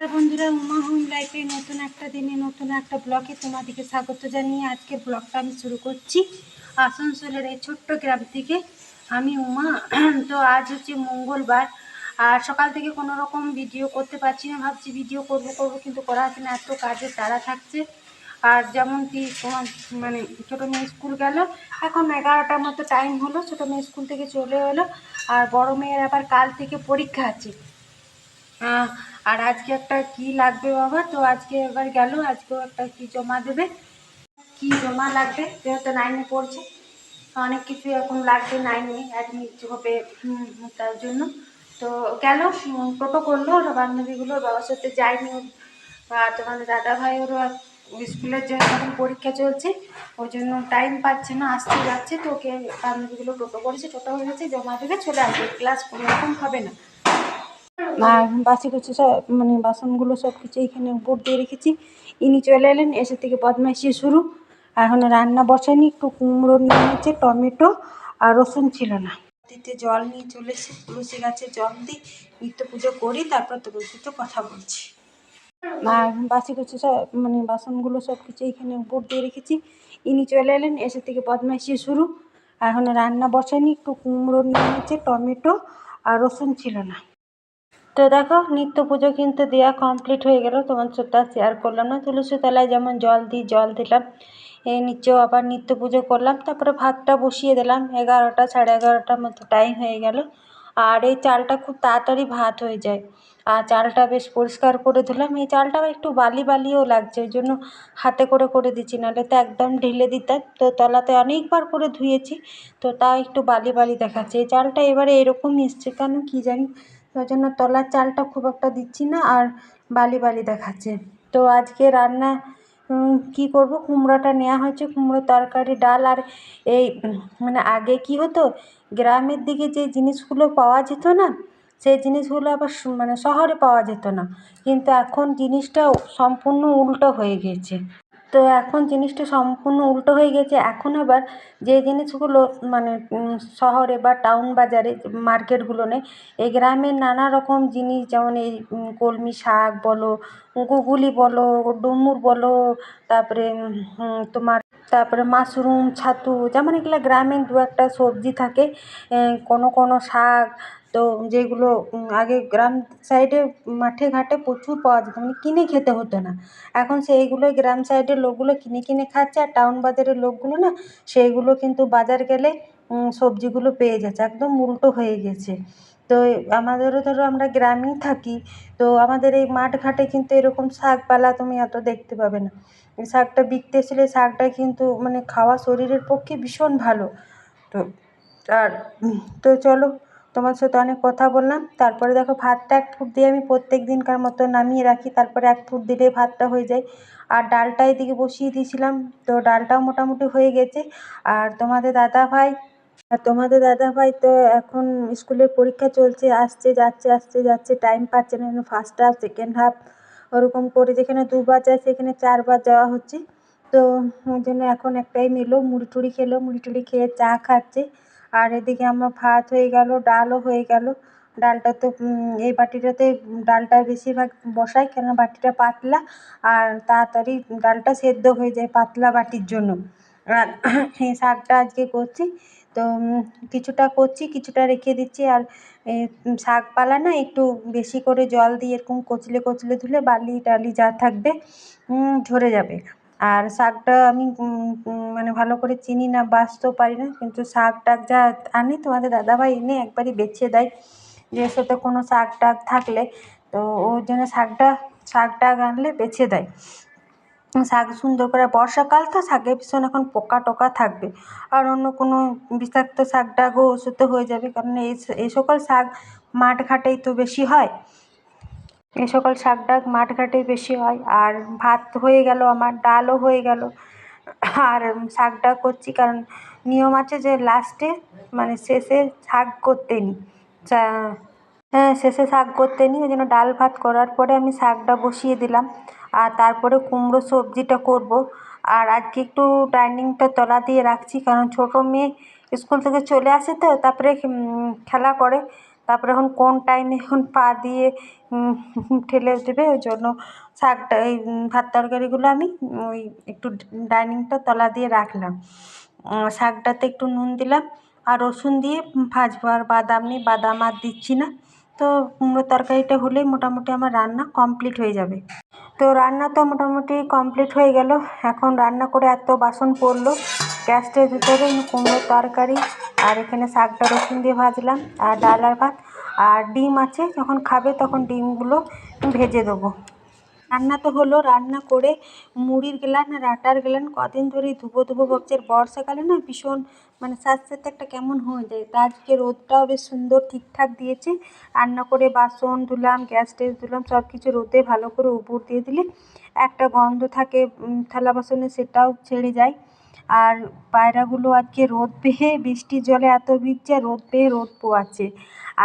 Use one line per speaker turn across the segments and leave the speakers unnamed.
বন্ধুরা, উমা হোম লাইফে নতুন একটা দিনে, নতুন একটা ব্লগে তোমাদেরকে স্বাগত জানিয়ে আজকে ব্লগটা আমি শুরু করছি। আসানসোলের এই ছোট্ট গ্রাম থেকে আমি উমা। তো আজ হচ্ছে মঙ্গলবার। আর সকাল থেকে কোনো রকম ভিডিও করতে পারছি না, ভাবছি ভিডিও করব করব, কিন্তু করা হচ্ছে না, এত কাজের তাড়া থাকছে। আর যেমন কি তোমার মানে ছোটো মেয়ে স্কুল গেল, এখন এগারোটার মতো টাইম হলো, ছোটো মেয়ে স্কুল থেকে চলে এলো। আর বড় মেয়ের আবার কাল থেকে পরীক্ষা আছে। আর আজকে একটা কি লাগবে বাবা? তো আজকে এবার গেল, আজকেও একটা কি জমা দেবে? কি জমা লাগবে? যেহেতু নাইনে পড়ছে অনেক কিছু এখন লাগবে নাইনে অ্যাডমিট হবে তার জন্য। তো গেল টোটো করল ওরা বান্ধবীগুলো বাবার সাথে যায়নি। আর তোমাদের দাদা ভাই ওরা স্কুলের জন্য এখন পরীক্ষা চলছে ওই জন্য টাইম পাচ্ছে না, আসতে যাচ্ছে, তো ওকে বান্ধবীগুলো টোটো করেছে টোটো হয়ে গেছে জমা দেবে, চলে আসবে। ক্লাস কোনো রকম হবে না। আর বাসি কুচি সব মানে বাসনগুলো সব কিছু এখানে উপর দিয়ে রেখেছি। ইনি চলে এলেন, এসে থেকে বদমাইশি শুরু। আর এখন রান্না বসায়নি, একটু কুমড়ো নিয়ে নিচ্ছে, টমেটো আর রসুন ছিল না। দিতে জল নিয়ে চলে এসে তুলসী গাছে জল দিই, নিত্য পুজো করি, তারপর তুলসী তো কথা বলছি। আর বাসি কুচি সব মানে বাসনগুলো সব কিছু এখানে উপর দিয়ে রেখেছি। ইনি চলে এলেন, এসে থেকে বদমাইশি শুরু। আর এখন রান্না বসায়নি, একটু কুমড়ো নিয়ে নিচ্ছে, টমেটো আর রসুন ছিল না। তো দেখো, নিত্য পুজো কিন্তু দেওয়া কমপ্লিট হয়ে গেল। তোমার সাথে শেয়ার করলাম না। তুলসী তলায় যেমন জল দিই, জল দিলাম। এই নিচেও আবার নিত্য পুজো করলাম। তারপরে ভাতটা বসিয়ে দিলাম। এগারোটা সাড়ে এগারোটার মতো টাইম হয়ে গেল। আর এই চালটা খুব তাড়াতাড়ি ভাত হয়ে যায়। আর চালটা বেশ পরিষ্কার করে ধুলাম। এই চালটা একটু বালি বালিও লাগছে, ওই জন্য হাতে করে করে দিচ্ছি। নাহলে তো একদম ঢেলে দিতাম। তো তলাতে অনেকবার করে ধুয়েছি। তো তাও একটু বালি বালি দেখাচ্ছে। এই চালটা এবারে এরকম এসছে কেন কী জানি। ওই জন্য তলার চালটা খুব একটা দিচ্ছি না আর বালি বালি দেখাচ্ছে। তো আজকে রান্না কী করব? কুমড়োটা নেওয়া হয়েছে কুমড়ো তরকারি, ডাল আর এই মানে আগে কী হতো? গ্রামের দিকে যে জিনিসগুলো পাওয়া যেত না, সেই জিনিসগুলো আবার মানে শহরে পাওয়া যেত না। কিন্তু এখন জিনিসটা সম্পূর্ণ উল্টো হয়ে গিয়েছে তো এখন জিনিসটা সম্পূর্ণ উল্টো হয়ে গেছে। এখন আবার যে জিনিসগুলো মানে শহরে বা টাউন বাজারে মার্কেটগুলো মার্কেটগুলোনে এই গ্রামের নানা রকম জিনিস, যেমন এই কলমি শাক বলো, গুগুলি বলো, ডুমুর বলো, তারপরে তোমার তারপরে মাশরুম, ছাতু, যেমন এগুলো গ্রামের দু একটা সবজি থাকে কোনো কোনো শাক, তো যেগুলো আগে গ্রাম সাইডে মাঠে ঘাটে প্রচুর পাওয়া যেত মানে কিনে খেতে হতো না। এখন সেইগুলোই গ্রাম সাইডের লোকগুলো কিনে কিনে খাচ্ছে, আর টাউন বাজারের লোকগুলো না, সেইগুলো কিন্তু বাজার গেলে সবজিগুলো পেয়ে যাচ্ছে, একদম উল্টো হয়ে গেছে। তো আমাদেরও ধরো আমরা গ্রামেই থাকি, তো আমাদের এই মাঠ ঘাটে কিন্তু এরকম শাকপালা তুমি এত দেখতে পাবে না। শাকটা বিকতে এসেলে শাকটা কিন্তু মানে খাওয়া শরীরের পক্ষে ভীষণ ভালো। তো আর, তো চলো তোমার সাথে অনেক কথা বললাম, তারপরে দেখো ভাতটা এক ফুট দিয়ে আমি প্রত্যেক দিনকার মতো নামিয়ে রাখি, তারপরে এক ফুট দিলেই ভাতটা হয়ে যায়। আর ডালটা এদিকে বসিয়ে দিয়েছিলাম, তো ডালটাও মোটামুটি হয়ে গেছে। আর তোমাদের দাদা ভাই, আর তোমাদের দাদা ভাই তো এখন স্কুলের পরীক্ষা চলছে, আসছে, যাচ্ছে আসছে, যাচ্ছে টাইম পাচ্ছে না ফার্স্ট হাফ সেকেন্ড হাফ ওরকম করে যেখানে দুবার যায় সেখানে চারবার যাওয়া হচ্ছে। তো ওই জন্য এখন এক টাইম এলো মুড়ি টুড়ি খেলো, মুড়ি টুড়ি খেয়ে চা খাচ্ছে। আর এদিকে আমার ভাত হয়ে গেল, ডালও হয়ে গেল। ডালটা তো এই বাটিটাতে ডালটা বেশিরভাগ বসাই কেন বাটিটা পাতলা। আর তাড়াতাড়ি ডালটা সেদ্ধ হয়ে যায় পাতলা বাটির জন্য। আর এই শাকটা আজকে করছি। তো কিছুটা করছি, কিছুটা রেখে দিচ্ছি। আর শাকপালা না একটু বেশি করে জল দিয়ে এরকম কচলে কচলে ধুলে বালি টালি যা থাকবে ঝরে যাবে। আর শাকটা আমি মানে ভালো করে চিনি না বাছতেও পারি না। কিন্তু শাক টাক যা আনি তোমাদের দাদাভাই এনে একবারই বেছে দেয়। যে সাথে কোনো শাক টাক থাকলে, তো ওর জন্য শাকটা, শাক টাক আনলে বেছে দেয়। শাক সুন্দর করে বর্ষাকাল তো শাকে ভীষণ এখন পোকা টোকা থাকবে। আর অন্য কোনো বিষাক্ত শাক টাকও ওষুধে হয়ে যাবে, কারণ এই এই সকল শাক মাঠ ঘাটেই তো বেশি হয়। এই সকল শাক টাক মাঠ ঘাটেই বেশি হয়। আর ভাত হয়ে গেল আমার, ডালও হয়ে গেল। আর শাক শাকটা করছি কারণ নিয়ম আছে যে লাস্টে মানে শেষে শাক করতে নিই হ্যাঁ শেষে শাক করতে নিই ওই জন্য ডাল ভাত করার পরে আমি শাকটা বসিয়ে দিলাম। আর তারপরে কুমড়ো সবজিটা করব। আর আজকে একটু ডাইনিংটা তলা দিয়ে রাখছি, কারণ ছোটো মেয়ে স্কুল থেকে চলে আসে তো, তারপরে খেলা করে। তারপরে এখন কোন টাইমে এখন পা দিয়ে ঠেলে দেবে, ওই জন্য শাকটা, এই ভাত তরকারিগুলো আমি ওই একটু ডাইনিংটা তলা দিয়ে রাখলাম। শাকটাতে একটু নুন দিলাম। আর রসুন দিয়ে ভাজবো, আর বাদাম নেই, বাদাম আর দিচ্ছি না। তো কুমড়ো তরকারিটা হলেই মোটামুটি আমার রান্না কমপ্লিট হয়ে যাবে। তো রান্না তো মোটামুটি কমপ্লিট হয়ে গেল। এখন রান্না করে এত বাসন পড়ল। গ্যাসটের ভিতরে কুমড়োর তরকারি আর এখানে শাকটা রসুন দিয়ে ভাজলাম আর ডাল আর ভাত। আর ডিম আছে, যখন খাবে তখন ডিমগুলো ভেজে দেবো। রান্না তো হলো, রান্না করে মুড়ির গেলান আর আটার গেলান কদিন ধরেই ধুবো ধুবো ভাবছি। আর বর্ষাকালে না ভীষণ মানে স্যাঁতস্যাঁতে একটা কেমন হয়ে যায়। তা আজকে রোদটাও বেশ সুন্দর ঠিকঠাক দিয়েছে। রান্না করে বাসন ধুলাম, গ্যাস টেস ধুলাম সব কিছু রোদে ভালো করে উপর দিয়ে দিলে একটা গন্ধ থাকে থালা বাসনে সেটাও ছেড়ে যায়। আর পায়রাগুলো আজকে রোদ পেয়ে বৃষ্টির জলে এত ভিজছে, রোদ পেয়ে রোদ পোয়াচ্ছে।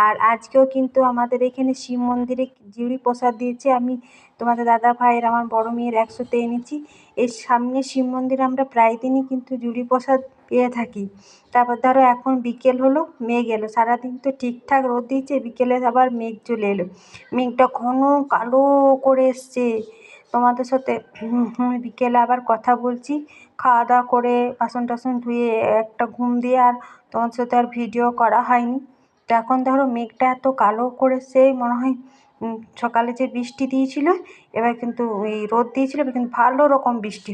আর আজকেও কিন্তু আমাদের এখানে শিব মন্দিরে জিউড়ি প্রসাদ দিয়েছে। আমি তোমাদের দাদা ভাইয়ের, আমার বড় মেয়ের একশোতে এনেছি। এর সামনে শিব মন্দিরে আমরা প্রায় দিনই কিন্তু জুড়ি প্রসাদ পেয়ে থাকি। তারপর ধরো এখন বিকেল হলো, মেঘ এলো। সারাদিন তো ঠিকঠাক রোদ দিয়েছে, বিকেলে আবার মেঘ চলে এলো। মেঘটা ঘন কালো করে এসছে। তোমাদের সাথে বিকেলে আবার কথা বলছি। খাওয়া দাওয়া করে বাসন টাসন ধুয়ে একটা ঘুম দিয়ে আর তোমার সাথে আর ভিডিও করা হয়নি। তো এখন ধরো মেঘটা এত কালো করে সেই মনে হয় সকালে যে বৃষ্টি দিয়েছিল, এবার কিন্তু এই রোদ দিয়েছিল, এবার কিন্তু ভালো রকম বৃষ্টি